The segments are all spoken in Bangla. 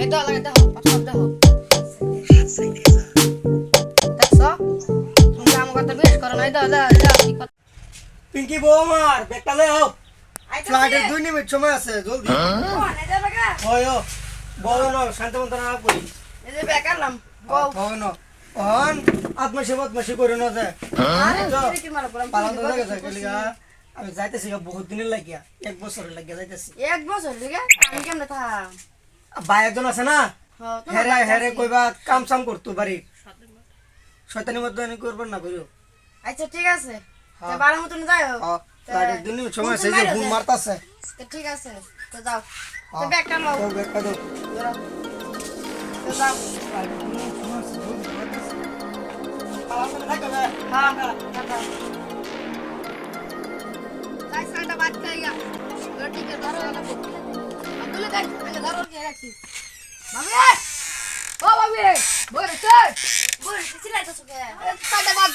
এই দাও লাগে দাও পাঁচশো দাও দেখছ তুমি আমার কথা বেশ করো না এই দাও দাও দাও পিঙ্কি বউ আমার ব্যাগটা লয়ে আইতাছে। ফ্লাইটের দুই মিনিট সময় আছে জলদি। হয় ও বউ ন শান্ত মন্ত না করি এই যে বেকা আনলাম। বউ। হয় ন অহন আত্মসে বদমাসি করে না যায় আমি যাইতেছি বহুত দিনের লাগিয়া। এক বছরের লাগিয়া যাইতেছি। এক বছর লিগে? আমি কেমনে থাম? ভাই একজন আছে না? হ্যাঁ, হেরে হেরে। কইবা কাম সাম করতো বাড়ি। শয়তানি মধ্যে আমি করবেন না করিও আচ্ছা ঠিক আছে। হ্যাঁ। বারো মতন যাই দুই সময় আছে যে ঘুম মারতাছে। ঠিক আছে তো যাও। তো হ্যাঁ। নাও। দাও। যাও। হ্যাঁ বাদ ঠিক আছে, আব্দুল্লাহ দেখ, আগে ধরো ওকে রাখছি। ও বাদ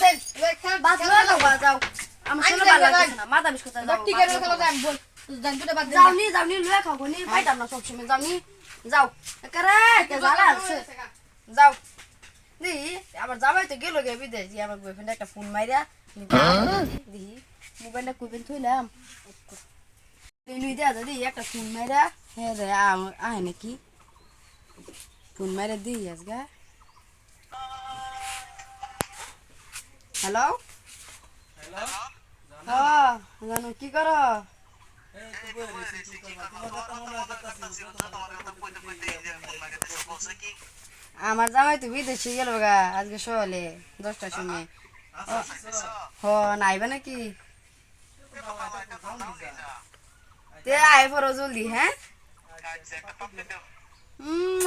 দেন। যাও আমার আমি ভালো লাগছে না মাথা বিষ করতে ঠিক আছে, খেলা যাই, বল। যাই, দুটো বাদ দেন। যাও নি যাও নি লুয়ে খাও নি পাইতাম না সবসময় যাও নি যাও করে কে জ্বালা আছে যাও দি আবার যাবাই তো গেল গে বিদেশ দি আমার বয়ফ্রেন্ড একটা ফোন মাইরা দি মোবাইলটা কুইবেন থইলাম নুই দেয়া দি একটা ফোন মাইরা হ্যাঁ রে আহে নাকি। ফোন মাইরা দি আজগা হ্যালো হ্যাঁ জানো কি করো? আমার জামাই তো বিদেশে গেল গা আজকে সকালে দশটার সময়। হ নাইবা নাকি? তে আয় পড়ো জলদি হ্যাঁ উম,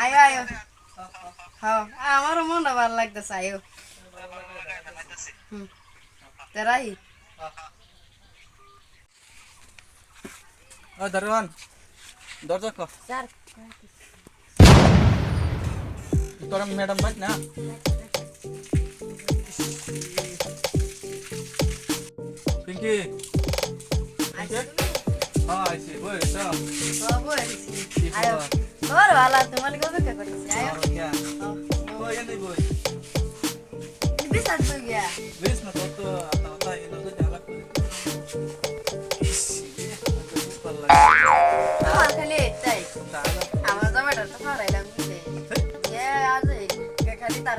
আয়ো আয়ো হ্যাঁ আমারও মনটা ভালো লাগতেছে আয়ো হুম তেরাই ও দারোয়ান দরজা কো স্যার তোরা ম্যাডাম বাইক না হ্যাঁ আইছি বই তো আয়ো তোর ভালো তোমার অপেক্ষা করতেছি আয়ো বই এনে বই বিশাল তো গিয়া বেশ না তো তো আতা আতা এনে তো জালা করে আমার খালি এটাই আমার জামাইটা তো হারাইলাম দিলে যে আজ খালি তার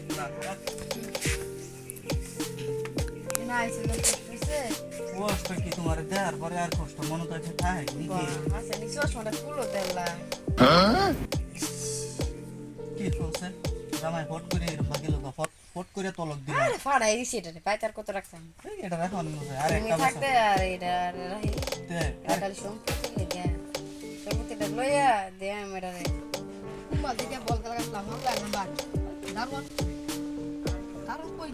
কষ্ট কি তোমার দেওয়ার পরে আর কষ্ট? মনে তো থাকে দেলা কি করছে? জামাই ফট করে এরকম গেল ফট ফট করে তলক দিল। আরে ফাড়াই দিছি এটা পাইতার কত রাখতাম এই, এটা রাখো না আর একটা থাকতে আর এটা দে সম্পত্তি লইয়া দে আমি রে। কুম্বাল থেকে বল কই!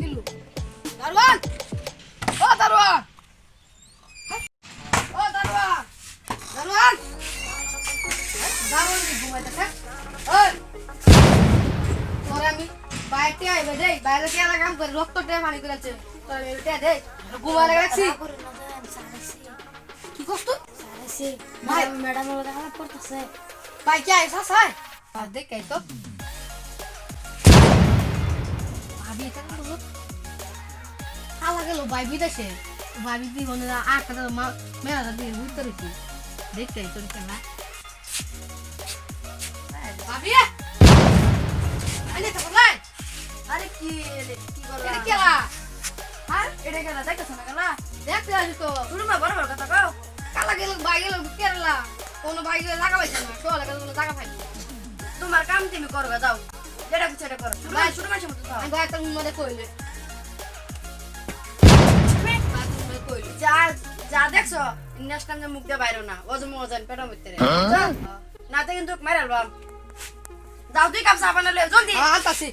কি করেছে। তুই? ম্যাডাম পড়তেছে ভাই কে আইসা সাই? দেখ তো। গেল ভাই বিদেশে ভাবি দি মনে আট হাজার মেলা দিয়ে ঘুরতে রেখি দেখতে তোর ভাবি আরে তো বলাই আরে কি রে- কি করলা এটা কেলা হ্যাঁ? এটা কেন দেখছ না কেন দেখতে আসি তো। শুরু না বড় বড় কথা কও। কালা গেল ভাই গেল কেরালা। কোনো ভাই গেলে জায়গা পাইছে না। সোয়ালে গেল জায়গা পাইছে। তোমার কাম তুমি করবে যাও। যেটা কিছু এটা করো। শুরু ভাই, শুরু আমি মনে কইলে। দেখছ নেক্সট টাইম মুখ দিয়ে বাইরো না ও যে মজান পেটের ভিতরে যা না তো কিন্তু মেরে আলবাম। যাও তুই কাপ চা বানালে জলদি। হ্যাঁ আনতাছি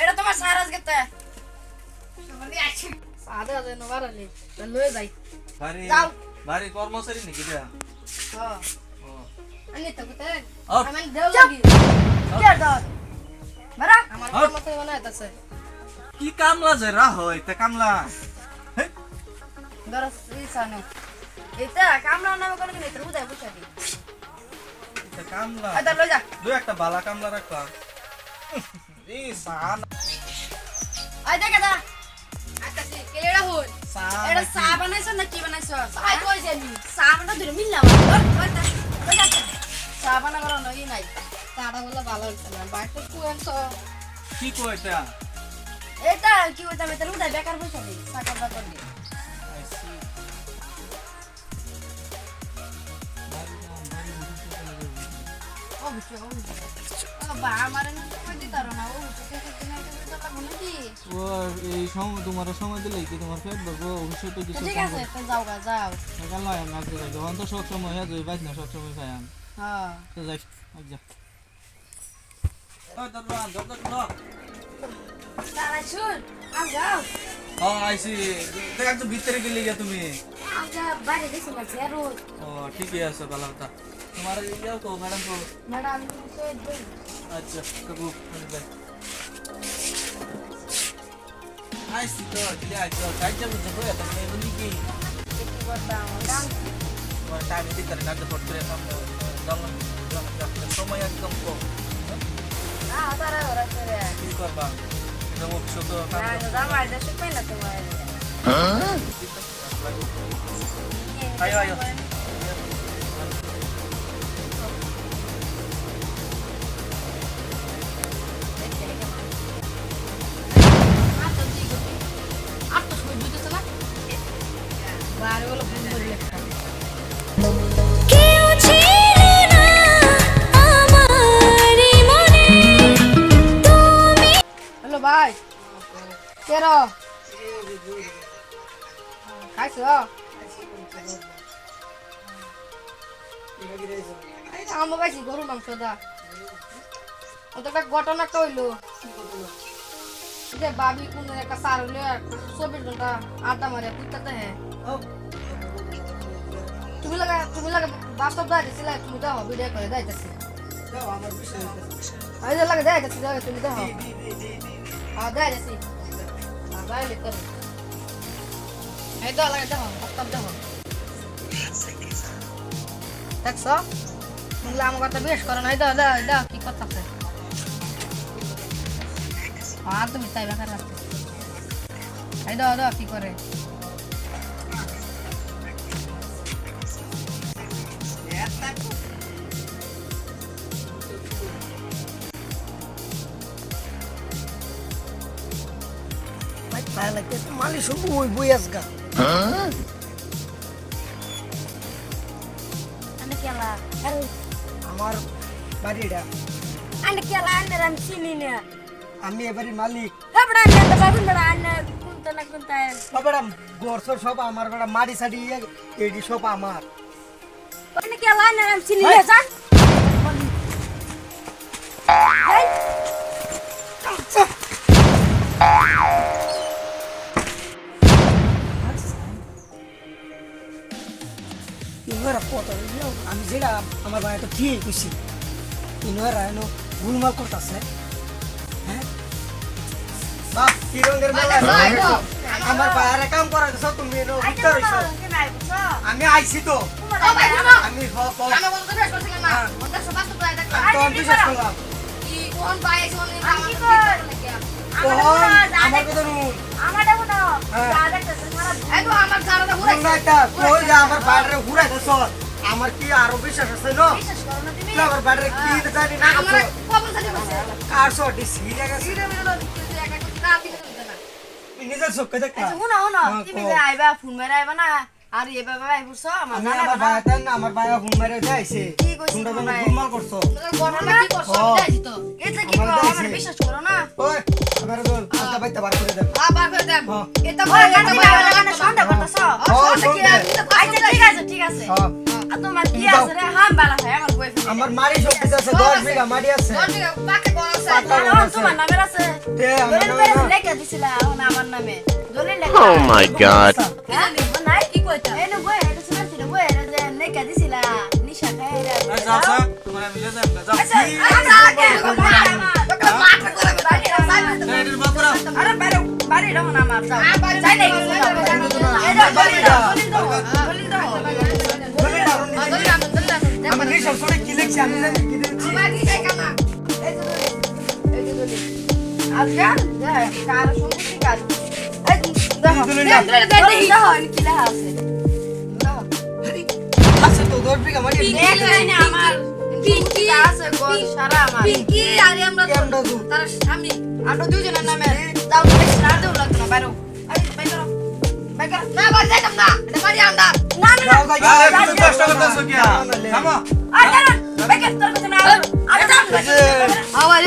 এটা তোমার সার আজকে তে সাদা যেন বাড়ালে লয়ে যাই। যাও। বাড়ি কর্মচারী নাকি এটা হ্যাঁ। আনি তো আউট। আমি দেও। লাগি। কি দর বেরা আমার আউট। কর্মচারী বানাইতাছে কি কামলা যে রাহ এটা কামলা। হেই, দরস ইসানো এটা কামলা নামে কোনো দিন এটা বুঝাই বুঝাই দি এটা কামলা আই দর লই যা। দুই একটা বালা কামলা রাখবা এই সান। আই দেখে দা আনতাছি কেলেড়া হই সান এটা চা বানাইছো না কি বানাইছো? আই কইছি আমি চা বানা ধরে মিললাম চা বানা করা নই নাই। সাদা বলে ভালো হইছে না। বাইরে কুয়েন তো কি কয় এটা? কি হইতা আমি তাহলে উদয় বেকার বসে চা কাপড় ও এই সময় তোমার সময় দিলে কি তোমার পেট ভরবো অবশ্যই তো কিছু ঠিক আছে যাও গা যাও। সকাল নয় আমি আজকে যাই। যখন তো সব সময় হয়ে যাই বাইক না সব সময় খাই আমি। হ্যাঁ। তো যাই যা। ভিতরে গেলে তুমি। আমরা বাইরে গেছি না জেরো ও ঠিকই আছে ভালো কথা তোমার ইয়াও তো ম্যাডাম তো ম্যাডাম তো দেই আচ্ছা কাকু আমি যাই আইসি তো কি আইসি কাজ যাব যাব এত মানে বলি কি কি করতাম দাম তোমার টাইম ভিতরে কাজ ফট করে সামনে দমন সময় একদম কম না তারা ওরা করে কি করবা যেমন ছোট না দাম আইদা শুকাই না তোমার আয়ো আয়ো আর ভাই। কের খাইছ? আমার কাছে গরু মাংস দা। একটা ঘটনা একটা হইল। যে বাবি কোন একটা সার হইল, চব্বিশ ঘণ্টা আড্ডা মারে পুত্তাতে হ্যাঁ। তুমি লাগা তুমি লাগা বাস্তব দাই দিছিলে তুমি দাও ভিডিও করে দাইতেছি আমার বিষয় লাগা দাও তুমি দাও দি। হ্যাঁ দাইতেছি হ্যাঁ দাইলে কর এই দাও লাগা দাও বাস্তব দাও দেখছ শুনলে আমার কথা বেশ করে না দাও দাও দাও কি করতেছে আর তুমি তাই বেকার রাখতে এই দাও দাও কি করে ভাই, পায়ে লাগতেছে। মালিশ হব, ওই বই আজগা। আমার বাড়িটা। আনে কেলা আনে রাম চিনি না। আমি এবারে মালিক। হেবড়া আনে তো বাবুন বড় আনে কোনটা না কোনটা বাবারা গরসর সব আমার বেড়া মাটি সাটি এডি সব আমার। কেলা আনে রাম চিনি না জান কত আমি যেটা আমার ভাই তো ঠিক খুশি ইনরা এনো গুলমাল করতেছে হ্যাঁ? বাপ কি মেলা। আমার বাইরে কাম করা তুমি এনো আইতে হইছো কে নাই বুঝছ? আমি আইছি তো। ও ভাই শোনো আমি হ- হ- আমি বলতে বেশ না ওটা সবাই তো প্রায় দেখলাম তো আমি বিশ্বাস করলাম। কি কোন ভাই এসে বলে আমি কি আমার কর? কোহন আমার কথা নুন আমার দেখো না হ্যাঁ। যা সারা এই তো আমার জানাটা ঘুরে তোমরা একটা কই যা আমার বাইরে ঘুরাই দেছ আমার কি আরও বিশ্বাস আছে না আমার বাইরে কি জানি না কার গেছে? নিজের চোখে দেখ শুনো শুনো হ্যাঁ, তুমি যে আইবা ফোন মেরে আইবা না আর এভাবে আইবছো আমার আমি জানা আমার না ভাই না আমার ভাই হুন মেরে যাইছে কি কইছিস তোমরা তো ভাই? করছ। ঘটনা কি করছ? ও। তো। এটা কি আমার আমার বিশ্বাস করো না। ওই আমার তো আস্তা বাইতে বার করে দেব আবার করে দেব হ্যাঁ। এটা গান সন্দেহ করতেছ সন্দেহ কি তো আচ্ছা ঠিক আছে ঠিক আছে হ্যাঁ। আর তোমার কি আছে রে হাম বালা হয় আমার বয়ফ্রেন্ড আমার মারি সব শক্তি আছে দশ বিঘা মাটি আছে দশ বিঘা পাকে ঘর আছে। পাকা তোমার নামের আছে তে আমার নামে না। লেখা দিছিলা এখন আমার নামে দলিল লেখা Oh my god. হ্যাঁ নাই কি কইতা এই বই এটা শুনা ছিল বই এটা যে লেখা দিছিলা নিশা খায় রে যাও যাও তোমার আমি লে যাও আচ্ছা আচ্ছা আগে তোকে মাথা করে দেবে। এটির আরে বাইরে বাইরে রহন আমার যাও যাই নাই বাইরে কিছু বাইরে যাও। বাইরে এই দাও, দলিল দাও, দলিল দাও, লিখছি আমি জানি কি দিচ্ছি আমার দুজনের নামে বাইরো এই বাই করো বাই করো না, বাড়ি যাইতাম না। বাড়ি আমরা। না না না কষ্ট করতেছো কি। থামো আর आवाज